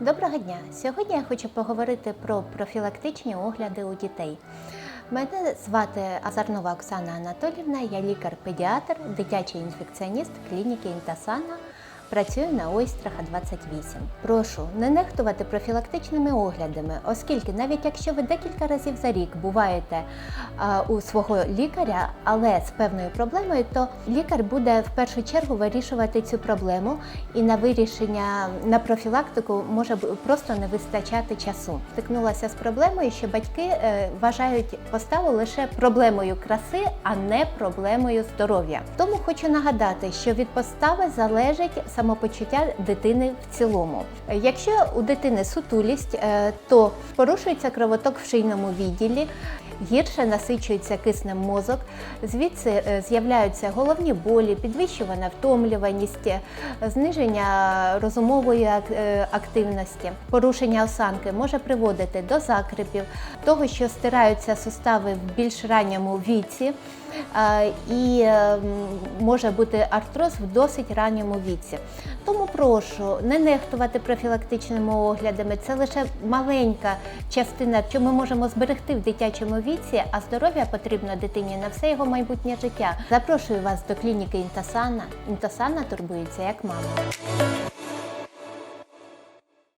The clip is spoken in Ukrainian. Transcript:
Доброго дня! Сьогодні я хочу поговорити про профілактичні огляди у дітей. Мене звати Азарнова Оксана Анатолівна, я лікар-педіатр, дитячий інфекціоніст клініки Інтасана. Працюю на Ойстраха 28. Прошу не нехтувати профілактичними оглядами, оскільки навіть якщо ви декілька разів за рік буваєте а, у свого лікаря, але з певною проблемою, то лікар буде в першу чергу вирішувати цю проблему, і на вирішення на профілактику може просто не вистачати часу. Стикнулася з проблемою, що батьки е, вважають поставу лише проблемою краси, а не проблемою здоров'я. Тому хочу нагадати, що від постави залежить самопочуття дитини в цілому. Якщо у дитини сутулість, е, то порушується кровоток в шийному відділі. Гірше насичується киснем мозок, звідси е, з'являються головні болі, підвищувана втомлюваність, е, зниження розумової активності, порушення осанки може приводити до закрипів, того, що стираються сустави в більш ранньому віці, і е, може бути артроз в досить ранньому віці. Тому прошу не нехтувати профілактичними оглядами. Це лише маленька частина, що ми можемо зберегти в дитячому віці, а здоров'я потрібно дитині на все його майбутнє життя. Запрошую вас до клініки Інтасана. Інтасана турбується як мама.